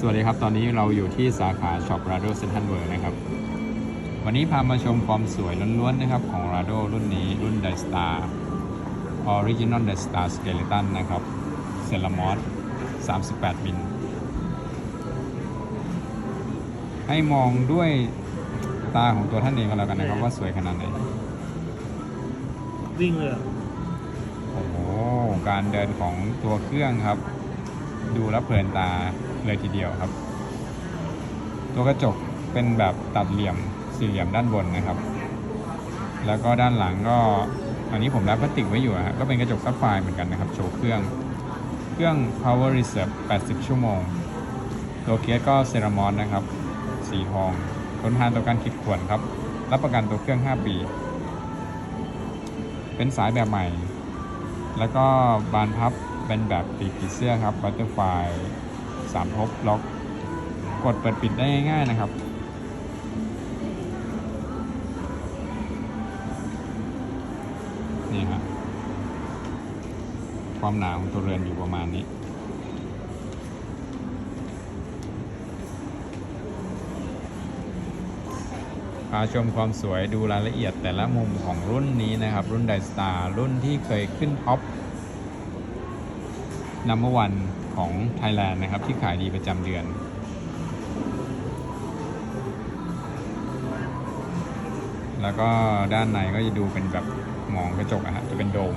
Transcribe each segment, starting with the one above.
สวัสดีครับ ตอนนี้เราอยู่ที่สาขาช็อป Rado Central World นะครับ วันนี้พามาชมความสวยล้วนๆนะครับของ Rado รุ่นนี้รุ่น d i s t a r Original d i s t a r Skeleton นะครับเซรามอส38 มิล ให้มองด้วยตาของตัวท่านเองก็แล้วกันนะครับ ว่าสวยขนาดไหน วิ่งเลยเหรอโอ้โห การเดินของตัวเครื่องครับ ดูแล้วเพลินตาเลยทีเดียวครับ ตัวกระจกเป็นแบบตัดเหลี่ยมสี่เหลี่ยมด้านบนนะครับ แล้วก็ด้านหลังก็อันนี้ผมรับพลาสติกไว้อยู่ฮะก็เป็นกระจกซับไฟเหมือนกันนะครับ โชว์เครื่องเครื่อง power reserve 80 ชั่วโมง ตัวเคสก็เซรามอนนะครับ สีทองทนทานต่อการขีดข่วนครับ รับประกันตัวเครื่อง 5 ปี เป็นสายแบบใหม่ แล้วก็บานพับ เป็นแบบปีกผีเสื้อครับบัตเตอร์ไฟสามทบล็อก กดเปิดปิดได้ง่ายๆนะครับ นี่ครับความหนาของตัวเรือนอยู่ประมาณนี้พาชมความสวยดูรายละเอียดแต่ละมุมของรุ่นนี้นะครับ รุ่นไดสตาร์รุ่นที่เคยขึ้นท็อป นัมเบอร์วันของไทยแลนด์นะครับ ที่ขายดีประจำเดือน แล้วก็ด้านในก็จะดูเป็นแบบมองกระจกอะฮะจะเป็นโดม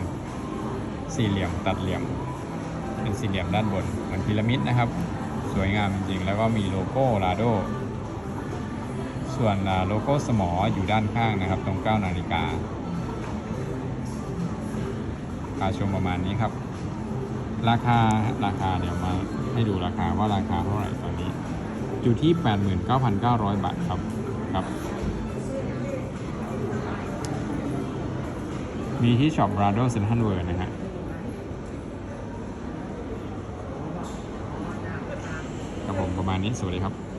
สี่เหลี่ยมตัดเหลี่ยม เป็นสี่เหลี่ยมด้านบนเหมือนพีระมิดนะครับ สวยงามจริงๆ แล้วก็มีโลโก้ลาโด ส่วนโลโก้สมออยู่ด้านข้างนะครับ ตรง 9 นาฬิกาพาชมประมาณนี้ครับ ราคาราคาเดี๋ยวมาให้ดูราคาว่าราคาเท่าไหร่ตอนนี้ อยู่ที่ 89,900 บาทครับครับ มีที่ช็อป Rado Central World นะฮะครับผมประมาณนี้ สวัสดีครับ